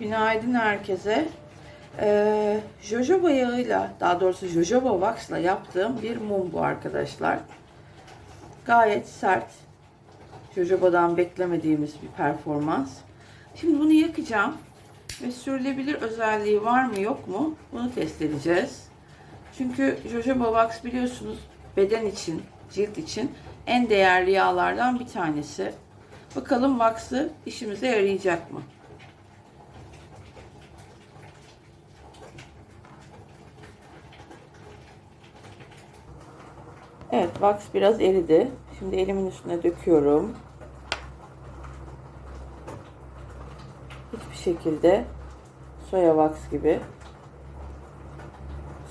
Günaydın herkese. Ee, jojoba yağıyla, daha doğrusu jojoba wax'la yaptığım bir mum bu arkadaşlar. Gayet sert. Jojoba'dan beklemediğimiz bir performans. Şimdi bunu yakacağım ve sürülebilir özelliği var mı yok mu bunu test edeceğiz. Çünkü jojoba wax biliyorsunuz beden için, cilt için en değerli yağlardan bir tanesi. Bakalım wax'ı işimize yarayacak mı? Evet, wax biraz eridi. Şimdi elimin üstüne döküyorum. Hiçbir şekilde soya wax gibi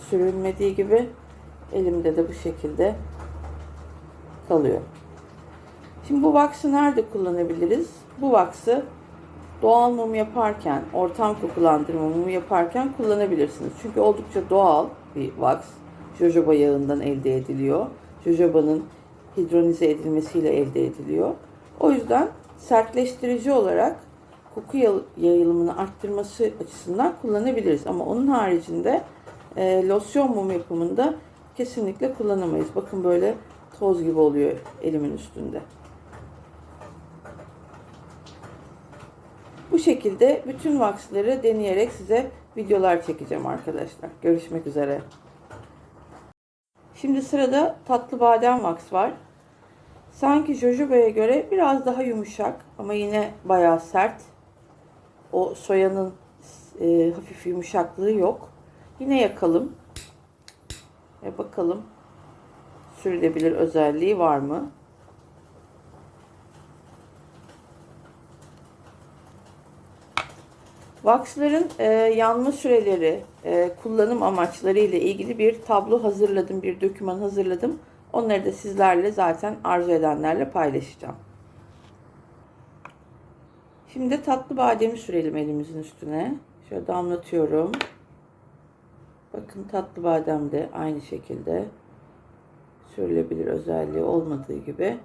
sürülmediği gibi elimde de bu şekilde kalıyor. Şimdi bu wax'ı nerede kullanabiliriz? Bu wax'ı doğal mum yaparken, ortam kokulandırma mumu yaparken kullanabilirsiniz. Çünkü oldukça doğal bir wax. Jojoba yağından elde ediliyor. Jojoba'nın hidronize edilmesiyle elde ediliyor. O yüzden sertleştirici olarak koku yayılımını arttırması açısından kullanabiliriz. Ama onun haricinde e, losyon mum yapımında kesinlikle kullanamayız. Bakın böyle toz gibi oluyor elimin üstünde. Bu şekilde bütün waxları deneyerek size videolar çekeceğim arkadaşlar. Görüşmek üzere. Şimdi sırada tatlı badem wax var. Sanki jojoba'ya göre biraz daha yumuşak ama yine bayağı sert. O soyanın e, hafif yumuşaklığı yok. Yine yakalım. Ve bakalım sürülebilir özelliği var mı? Wax'ların e, yanma süreleri, e, kullanım amaçları ile ilgili bir tablo hazırladım, bir doküman hazırladım. Onları da sizlerle zaten arzu edenlerle paylaşacağım. Şimdi tatlı bademi sürelim elimizin üstüne. Şöyle damlatıyorum. Bakın tatlı badem de aynı şekilde sürülebilir özelliği olmadığı gibi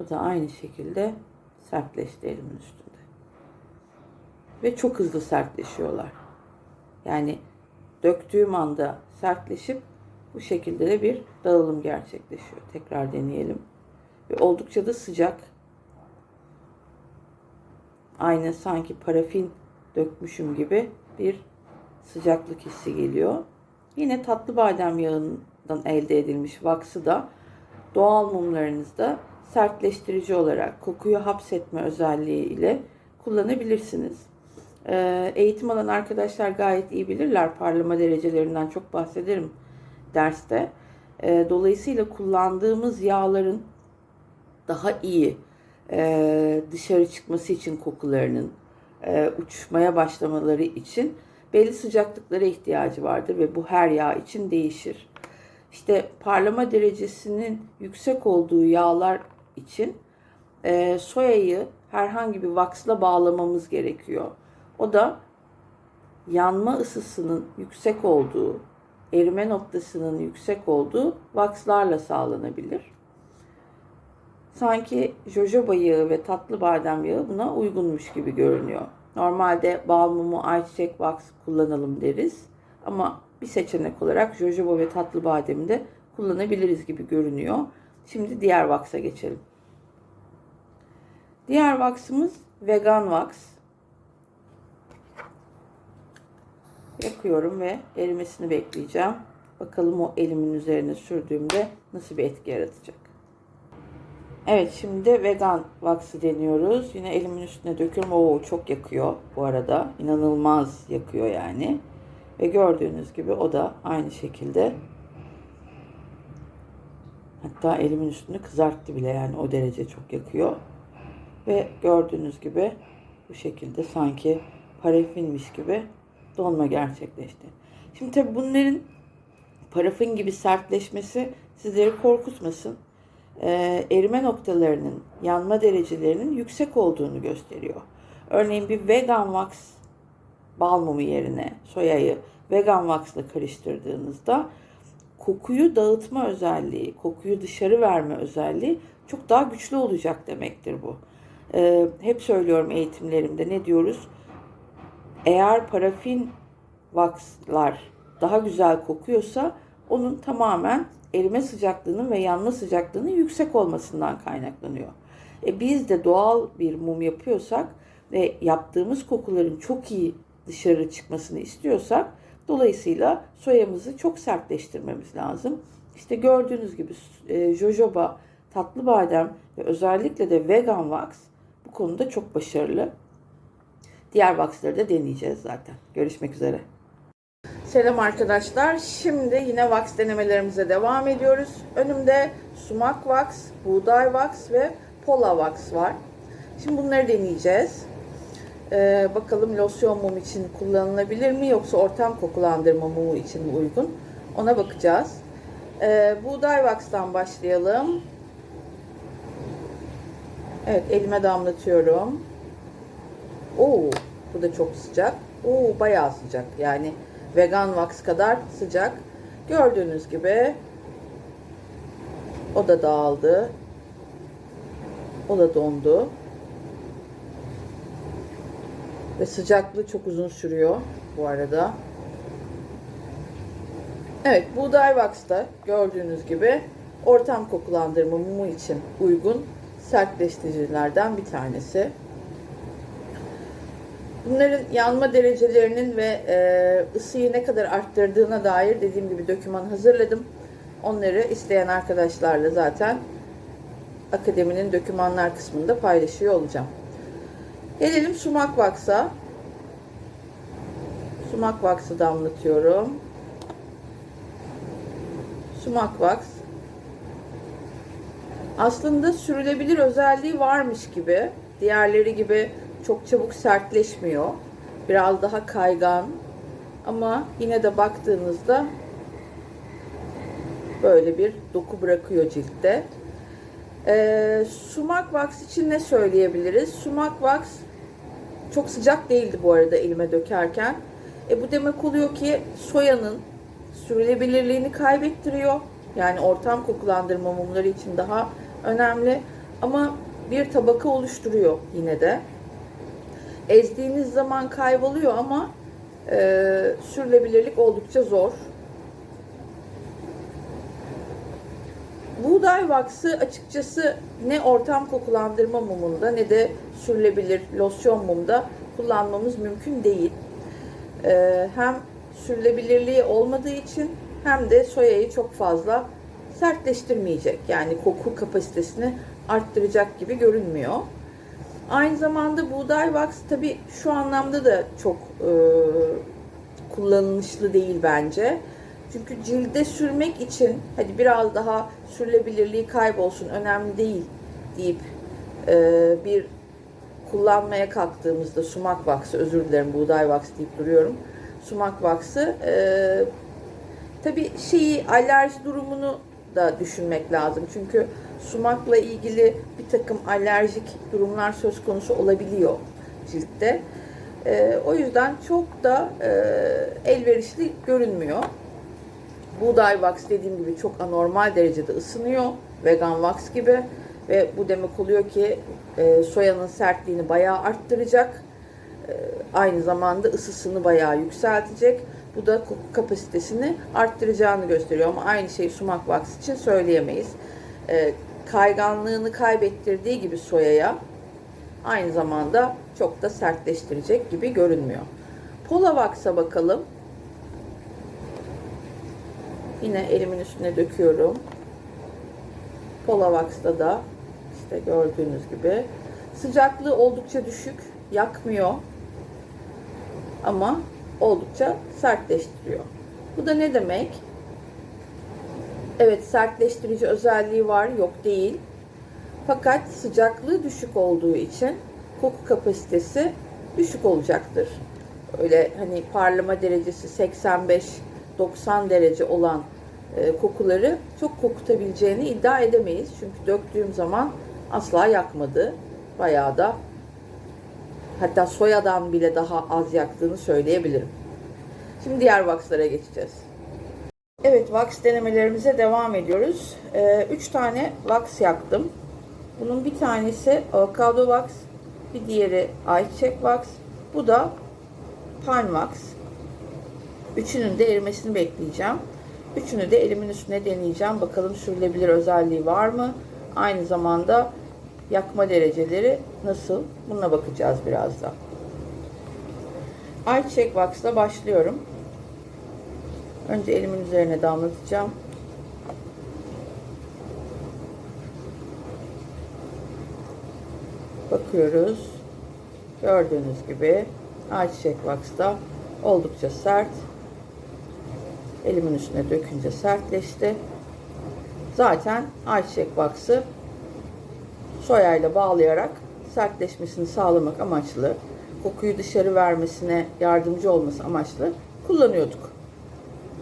o da aynı şekilde sertleşti elimin üstünde ve çok hızlı sertleşiyorlar. Yani döktüğüm anda sertleşip bu şekilde de bir dağılım gerçekleşiyor. Tekrar deneyelim. Ve oldukça da sıcak. Aynı sanki parafin dökmüşüm gibi bir sıcaklık hissi geliyor. Yine tatlı badem yağından elde edilmiş vaksı da doğal mumlarınızda sertleştirici olarak kokuyu hapsetme özelliği ile kullanabilirsiniz. Ee, eğitim alan arkadaşlar gayet iyi bilirler. Parlama derecelerinden çok bahsederim derste. Ee, dolayısıyla kullandığımız yağların daha iyi e, dışarı çıkması için kokularının e, uçmaya başlamaları için belli sıcaklıklara ihtiyacı vardır ve bu her yağ için değişir. İşte parlama derecesinin yüksek olduğu yağlar için e, soyayı herhangi bir vaksla bağlamamız gerekiyor. O da yanma ısısının yüksek olduğu, erime noktasının yüksek olduğu vakslarla sağlanabilir. Sanki jojoba yağı ve tatlı badem yağı buna uygunmuş gibi görünüyor. Normalde bal mumu, ayçiçek vaks kullanalım deriz. Ama bir seçenek olarak jojoba ve tatlı bademi de kullanabiliriz gibi görünüyor. Şimdi diğer vaksa geçelim. Diğer vaksımız vegan vaks. Yakıyorum ve erimesini bekleyeceğim. Bakalım o elimin üzerine sürdüğümde nasıl bir etki yaratacak. Evet şimdi vegan vaksı deniyoruz. Yine elimin üstüne döküyorum. Oo çok yakıyor bu arada. İnanılmaz yakıyor yani. Ve gördüğünüz gibi o da aynı şekilde hatta elimin üstünü kızarttı bile yani o derece çok yakıyor. Ve gördüğünüz gibi bu şekilde sanki parafinmiş gibi donma gerçekleşti. Şimdi tabi bunların parafin gibi sertleşmesi sizleri korkutmasın. Ee, erime noktalarının, yanma derecelerinin yüksek olduğunu gösteriyor. Örneğin bir vegan wax bal mumu yerine soyayı vegan wax ile karıştırdığınızda kokuyu dağıtma özelliği, kokuyu dışarı verme özelliği çok daha güçlü olacak demektir bu. Ee, hep söylüyorum eğitimlerimde ne diyoruz? Eğer parafin vakslar daha güzel kokuyorsa onun tamamen erime sıcaklığının ve yanma sıcaklığının yüksek olmasından kaynaklanıyor. E biz de doğal bir mum yapıyorsak ve yaptığımız kokuların çok iyi dışarı çıkmasını istiyorsak dolayısıyla soyamızı çok sertleştirmemiz lazım. İşte gördüğünüz gibi e, jojoba, tatlı badem ve özellikle de vegan wax bu konuda çok başarılı. Diğer waxları da deneyeceğiz zaten. Görüşmek üzere. Selam arkadaşlar. Şimdi yine wax denemelerimize devam ediyoruz. Önümde sumak wax, buğday wax ve pola wax var. Şimdi bunları deneyeceğiz. Ee, bakalım losyon mum için kullanılabilir mi yoksa ortam kokulandırma mumu için mi uygun? Ona bakacağız. Ee, buğday wax'tan başlayalım. Evet elime damlatıyorum. Oo, bu da çok sıcak. Oo, bayağı sıcak. Yani vegan wax kadar sıcak. Gördüğünüz gibi o da dağıldı. O da dondu. Ve sıcaklığı çok uzun sürüyor bu arada. Evet, buğday wax da gördüğünüz gibi ortam kokulandırma mumu için uygun sertleştiricilerden bir tanesi. Bunların yanma derecelerinin ve e, ısıyı ne kadar arttırdığına dair dediğim gibi doküman hazırladım. Onları isteyen arkadaşlarla zaten akademinin dokümanlar kısmında paylaşıyor olacağım. Gelelim sumak vaksa. Sumak vaksı damlatıyorum. Sumak vaks. Aslında sürülebilir özelliği varmış gibi. Diğerleri gibi çok çabuk sertleşmiyor. Biraz daha kaygan. Ama yine de baktığınızda böyle bir doku bırakıyor ciltte. Ee, sumak wax için ne söyleyebiliriz? Sumak wax çok sıcak değildi bu arada elime dökerken. E bu demek oluyor ki soyanın sürülebilirliğini kaybettiriyor. Yani ortam kokulandırma mumları için daha önemli. Ama bir tabaka oluşturuyor yine de. Ezdiğiniz zaman kayboluyor ama e, sürülebilirlik oldukça zor. Buğday vaksı açıkçası ne ortam kokulandırma mumunda ne de sürülebilir losyon mumda kullanmamız mümkün değil. Ee, hem sürülebilirliği olmadığı için hem de soyayı çok fazla sertleştirmeyecek. Yani koku kapasitesini arttıracak gibi görünmüyor. Aynı zamanda buğday wax tabi şu anlamda da çok e, kullanışlı değil bence. Çünkü cilde sürmek için hadi biraz daha sürülebilirliği kaybolsun önemli değil deyip e, bir kullanmaya kalktığımızda sumak vaksı özür dilerim buğday vaks deyip duruyorum. Sumak vaksı e, tabi şeyi alerji durumunu da düşünmek lazım. Çünkü sumakla ilgili bir takım alerjik durumlar söz konusu olabiliyor ciltte. E, o yüzden çok da e, elverişli görünmüyor. Buğday wax dediğim gibi çok anormal derecede ısınıyor. Vegan wax gibi. Ve bu demek oluyor ki e, soyanın sertliğini bayağı arttıracak. E, aynı zamanda ısısını bayağı yükseltecek. Bu da koku kapasitesini arttıracağını gösteriyor. Ama aynı şeyi sumak wax için söyleyemeyiz. E, kayganlığını kaybettirdiği gibi soyaya aynı zamanda çok da sertleştirecek gibi görünmüyor. Pola wax'a bakalım. Yine elimin üstüne döküyorum. Polavax'ta da işte gördüğünüz gibi sıcaklığı oldukça düşük, yakmıyor. Ama oldukça sertleştiriyor. Bu da ne demek? Evet sertleştirici özelliği var, yok değil. Fakat sıcaklığı düşük olduğu için koku kapasitesi düşük olacaktır. Öyle hani parlama derecesi 85 90 derece olan e, kokuları çok kokutabileceğini iddia edemeyiz. Çünkü döktüğüm zaman asla yakmadı. Bayağı da hatta soyadan bile daha az yaktığını söyleyebilirim. Şimdi diğer waxlara geçeceğiz. Evet, wax denemelerimize devam ediyoruz. 3 ee, tane wax yaktım. Bunun bir tanesi avokado wax, bir diğeri ayçiçek wax. Bu da Palm Wax. Üçünün de erimesini bekleyeceğim. Üçünü de elimin üstüne deneyeceğim. Bakalım sürülebilir özelliği var mı? Aynı zamanda yakma dereceleri nasıl? Buna bakacağız birazdan. Ayçiçek Wax'la başlıyorum. Önce elimin üzerine damlatacağım. Bakıyoruz. Gördüğünüz gibi ayçiçek wax da oldukça sert. Elimin üstüne dökünce sertleşti. Zaten ayçiçek wax'ı soyayla bağlayarak sertleşmesini sağlamak amaçlı, kokuyu dışarı vermesine yardımcı olması amaçlı kullanıyorduk.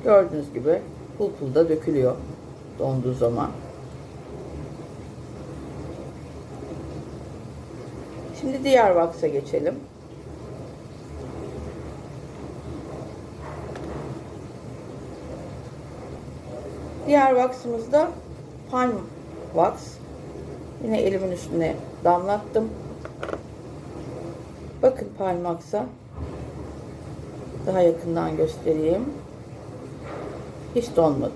Gördüğünüz gibi pul pul da dökülüyor donduğu zaman. Şimdi diğer vaksa geçelim. Diğer vaksımız da palm wax. Yine elimin üstüne damlattım. Bakın palm wax'a. Daha yakından göstereyim. Hiç donmadı.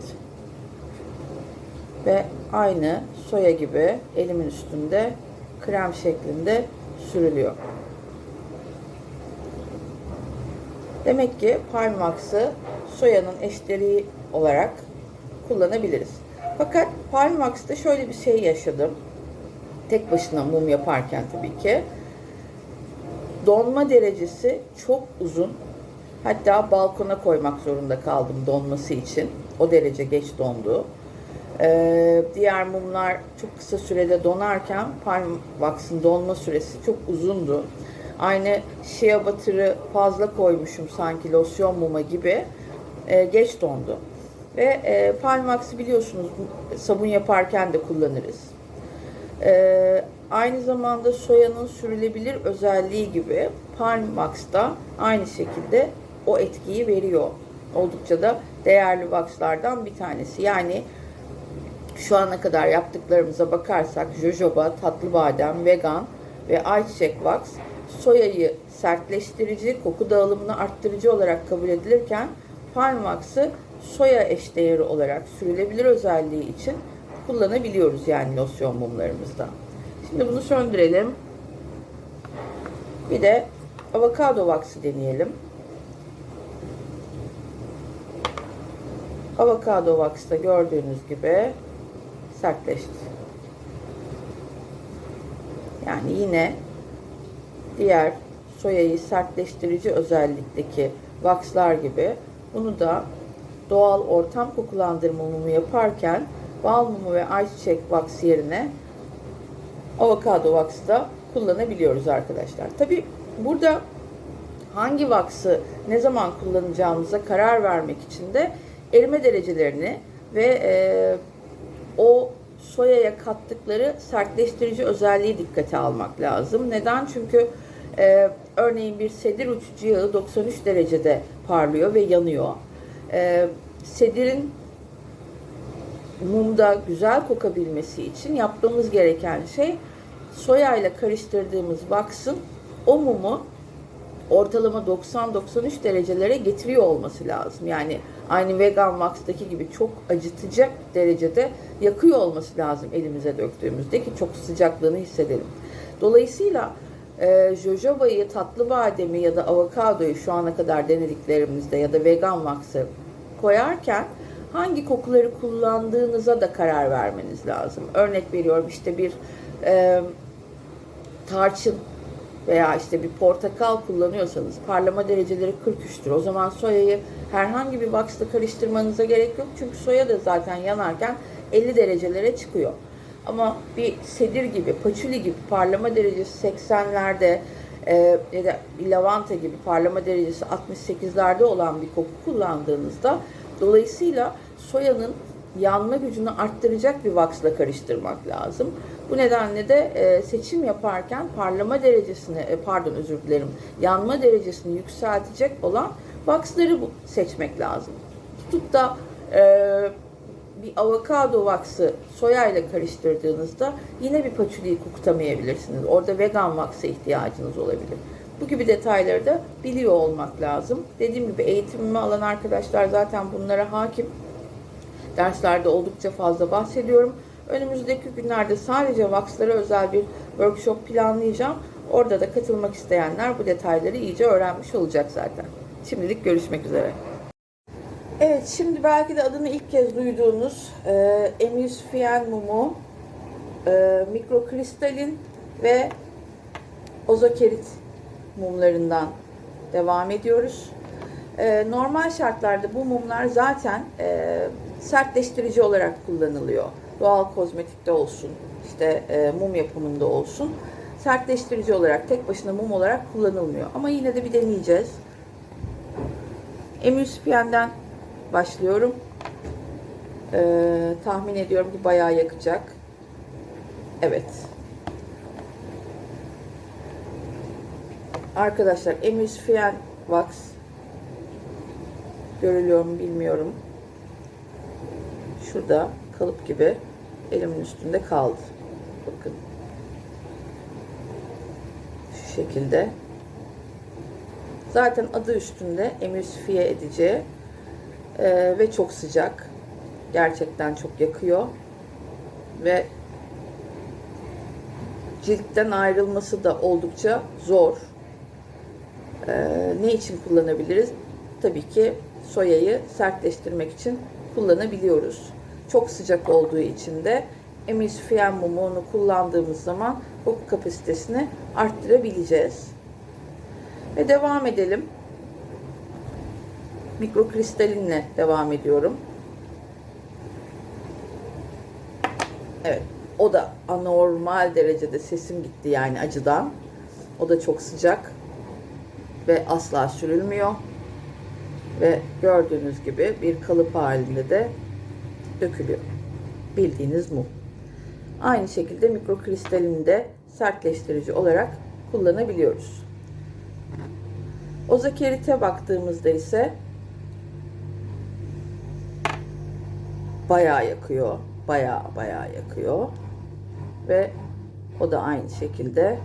Ve aynı soya gibi elimin üstünde krem şeklinde sürülüyor. Demek ki palm wax'ı soyanın eşleri olarak kullanabiliriz. Fakat palm wax'ta şöyle bir şey yaşadım. Tek başına mum yaparken tabii ki. Donma derecesi çok uzun. Hatta balkona koymak zorunda kaldım donması için. O derece geç dondu. Ee, diğer mumlar çok kısa sürede donarken palm wax'ın donma süresi çok uzundu. Aynı shea butter'ı fazla koymuşum sanki losyon muma gibi e, geç dondu. Ve e, palm wax'ı biliyorsunuz sabun yaparken de kullanırız. E, aynı zamanda soyanın sürülebilir özelliği gibi palm wax da aynı şekilde o etkiyi veriyor. Oldukça da değerli waxlardan bir tanesi. Yani şu ana kadar yaptıklarımıza bakarsak jojoba, tatlı badem, vegan ve ayçiçek wax soyayı sertleştirici, koku dağılımını arttırıcı olarak kabul edilirken palm wax'ı soya eşdeğeri olarak sürülebilir özelliği için kullanabiliyoruz yani losyon mumlarımızda. Şimdi bunu söndürelim. Bir de avokado wax'ı deneyelim. Avokado wax'ta gördüğünüz gibi sertleşti. Yani yine diğer soyayı sertleştirici özellikteki waxlar gibi bunu da doğal ortam kokulandırma mumu yaparken bal mumu ve ayçiçek wax yerine avokado wax'ı da kullanabiliyoruz arkadaşlar. Tabi burada hangi wax'ı ne zaman kullanacağımıza karar vermek için de erime derecelerini ve e, o soyaya kattıkları sertleştirici özelliği dikkate almak lazım. Neden? Çünkü e, örneğin bir sedir uçucu yağı 93 derecede parlıyor ve yanıyor. E, sedirin mumda güzel kokabilmesi için yapmamız gereken şey soya ile karıştırdığımız vaksın o mumu ortalama 90-93 derecelere getiriyor olması lazım. Yani aynı vegan wax'taki gibi çok acıtacak derecede yakıyor olması lazım elimize döktüğümüzde ki çok sıcaklığını hissedelim. Dolayısıyla e, jojoba'yı, tatlı bademi ya da avokadoyu şu ana kadar denediklerimizde ya da vegan wax'ı koyarken hangi kokuları kullandığınıza da karar vermeniz lazım. Örnek veriyorum işte bir e, tarçın veya işte bir portakal kullanıyorsanız parlama dereceleri 43'tür. O zaman soyayı herhangi bir waxla karıştırmanıza gerek yok. Çünkü soya da zaten yanarken 50 derecelere çıkıyor. Ama bir sedir gibi, paçuli gibi parlama derecesi 80'lerde e, ya da bir lavanta gibi parlama derecesi 68'lerde olan bir koku kullandığınızda dolayısıyla soyanın yanma gücünü arttıracak bir waxla karıştırmak lazım. Bu nedenle de e, seçim yaparken parlama derecesini, e, pardon özür dilerim, yanma derecesini yükseltecek olan bu- seçmek lazım. Tutup da e, bir avokado wax'ı soya ile karıştırdığınızda yine bir patchouli kokutamayabilirsiniz. Orada vegan wax'a ihtiyacınız olabilir. Bu gibi detayları da biliyor olmak lazım. Dediğim gibi eğitimimi alan arkadaşlar zaten bunlara hakim. Derslerde oldukça fazla bahsediyorum. Önümüzdeki günlerde sadece vakslara özel bir workshop planlayacağım. Orada da katılmak isteyenler bu detayları iyice öğrenmiş olacak zaten. Şimdilik görüşmek üzere. Evet, şimdi belki de adını ilk kez duyduğunuz e, emülsifiyen mumu, e, mikrokristalin ve ozokerit mumlarından devam ediyoruz. E, normal şartlarda bu mumlar zaten e, sertleştirici olarak kullanılıyor. Doğal kozmetikte olsun, işte e, mum yapımında olsun. Sertleştirici olarak, tek başına mum olarak kullanılmıyor. Ama yine de bir deneyeceğiz. Emülsifiyenden başlıyorum. Ee, tahmin ediyorum ki bayağı yakacak. Evet. Arkadaşlar emülsifiyen wax görülüyor mu bilmiyorum. Şurada kalıp gibi elimin üstünde kaldı. Bakın. Şu şekilde. Zaten adı üstünde emülsifiye edici ee, ve çok sıcak. Gerçekten çok yakıyor. Ve ciltten ayrılması da oldukça zor. Ee, ne için kullanabiliriz? Tabii ki soyayı sertleştirmek için kullanabiliyoruz. Çok sıcak olduğu için de emülsifiyen mumunu kullandığımız zaman koku kapasitesini arttırabileceğiz. Ve devam edelim. Mikrokristalinle devam ediyorum. Evet. O da anormal derecede sesim gitti yani acıdan. O da çok sıcak ve asla sürülmüyor. Ve gördüğünüz gibi bir kalıp halinde de dökülüyor. Bildiğiniz mum. Aynı şekilde mikrokristalini de sertleştirici olarak kullanabiliyoruz. Ozakerite baktığımızda ise bayağı yakıyor. Bayağı bayağı yakıyor. Ve o da aynı şekilde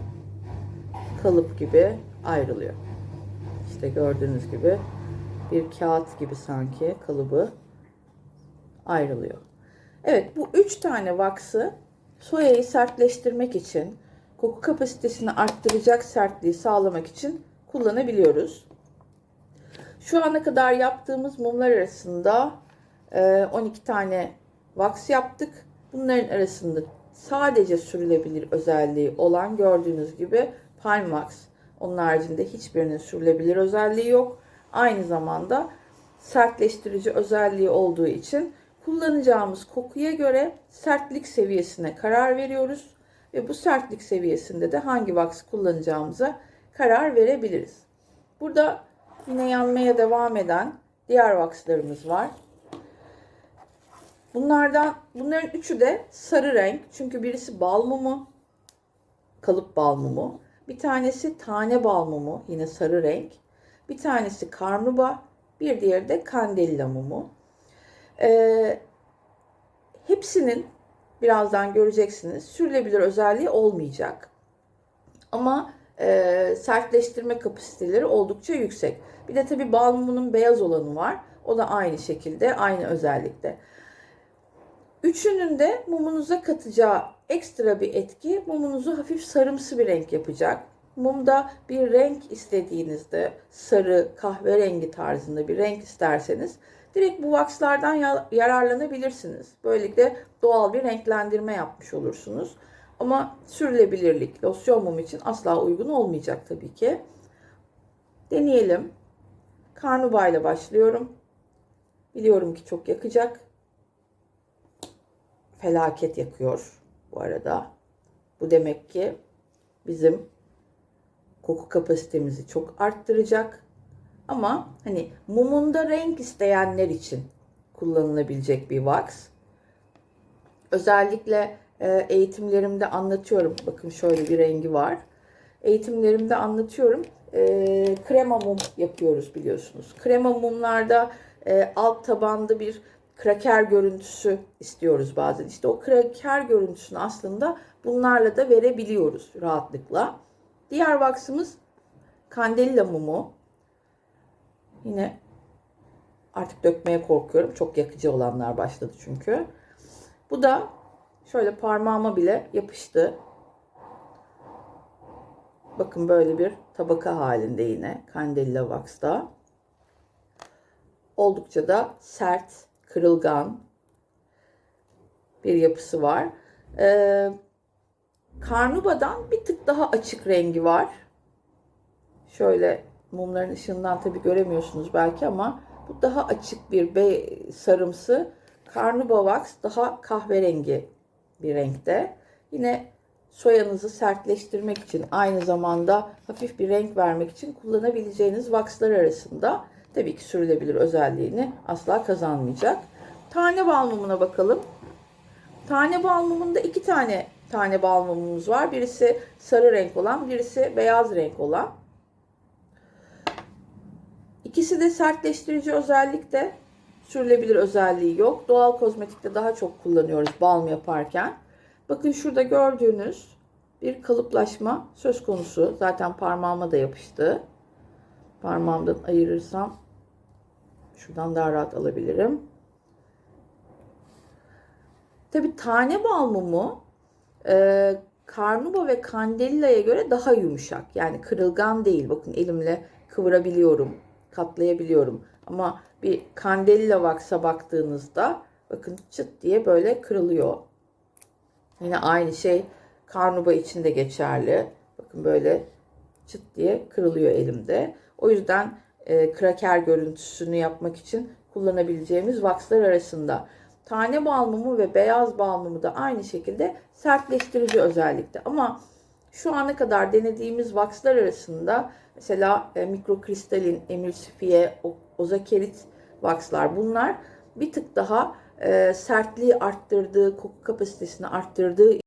kalıp gibi ayrılıyor. İşte gördüğünüz gibi bir kağıt gibi sanki kalıbı ayrılıyor. Evet bu üç tane vaksı soyayı sertleştirmek için koku kapasitesini arttıracak sertliği sağlamak için kullanabiliyoruz. Şu ana kadar yaptığımız mumlar arasında 12 tane wax yaptık. Bunların arasında sadece sürülebilir özelliği olan gördüğünüz gibi palm wax. Onun haricinde hiçbirinin sürülebilir özelliği yok. Aynı zamanda sertleştirici özelliği olduğu için kullanacağımız kokuya göre sertlik seviyesine karar veriyoruz ve bu sertlik seviyesinde de hangi wax kullanacağımıza karar verebiliriz. Burada yine yanmaya devam eden diğer waxlarımız var. Bunlardan bunların üçü de sarı renk. Çünkü birisi bal mumu, kalıp bal mumu. Bir tanesi tane bal mumu, yine sarı renk. Bir tanesi karnuba, bir diğeri de kandella mumu. Ee, hepsinin birazdan göreceksiniz sürülebilir özelliği olmayacak. Ama e, sertleştirme kapasiteleri oldukça yüksek. Bir de tabii bal mumunun beyaz olanı var. O da aynı şekilde, aynı özellikte. Üçünün de mumunuza katacağı ekstra bir etki mumunuzu hafif sarımsı bir renk yapacak. Mumda bir renk istediğinizde sarı, kahverengi tarzında bir renk isterseniz direkt bu vakslardan yararlanabilirsiniz. Böylelikle doğal bir renklendirme yapmış olursunuz. Ama sürülebilirlik losyon mum için asla uygun olmayacak tabii ki. Deneyelim. Karnuba ile başlıyorum. Biliyorum ki çok yakacak felaket yakıyor bu arada. Bu demek ki bizim koku kapasitemizi çok arttıracak. Ama hani mumunda renk isteyenler için kullanılabilecek bir wax. Özellikle e, eğitimlerimde anlatıyorum. Bakın şöyle bir rengi var. Eğitimlerimde anlatıyorum. E, krema mum yapıyoruz biliyorsunuz. Krema mumlarda e, alt tabanda bir kraker görüntüsü istiyoruz bazen. İşte o kraker görüntüsünü aslında bunlarla da verebiliyoruz rahatlıkla. Diğer vaksımız Kandilya mumu. Yine artık dökmeye korkuyorum. Çok yakıcı olanlar başladı çünkü. Bu da şöyle parmağıma bile yapıştı. Bakın böyle bir tabaka halinde yine Candela Wax'ta. Oldukça da sert, kırılgan bir yapısı var. Ee, Karnuba'dan bir tık daha açık rengi var. Şöyle mumların ışığından tabi göremiyorsunuz belki ama bu daha açık bir be sarımsı. Karnuba Wax daha kahverengi bir renkte. Yine soyanızı sertleştirmek için aynı zamanda hafif bir renk vermek için kullanabileceğiniz waxlar arasında tabii ki sürülebilir özelliğini asla kazanmayacak. Tane bal mumuna bakalım. Tane bal mumunda iki tane tane bal mumumuz var. Birisi sarı renk olan, birisi beyaz renk olan. İkisi de sertleştirici özellikte sürülebilir özelliği yok. Doğal kozmetikte daha çok kullanıyoruz balm yaparken. Bakın şurada gördüğünüz bir kalıplaşma söz konusu. Zaten parmağıma da yapıştı. Parmağımdan ayırırsam şuradan daha rahat alabilirim. Tabi tane bal mumu e, Karnuba ve Candelilla'ya göre daha yumuşak. Yani kırılgan değil. Bakın elimle kıvırabiliyorum, katlayabiliyorum. Ama bir Candelilla Wax'a baktığınızda bakın çıt diye böyle kırılıyor. Yine aynı şey Karnuba için de geçerli. Bakın böyle çıt diye kırılıyor elimde. O yüzden e, kraker görüntüsünü yapmak için kullanabileceğimiz waxlar arasında. Tane bal mumu ve beyaz bal mumu da aynı şekilde sertleştirici özellikte. Ama şu ana kadar denediğimiz waxlar arasında mesela e, mikrokristalin, emülsifiye, ozakerit waxlar bunlar. Bir tık daha e, sertliği arttırdığı, koku kapasitesini arttırdığı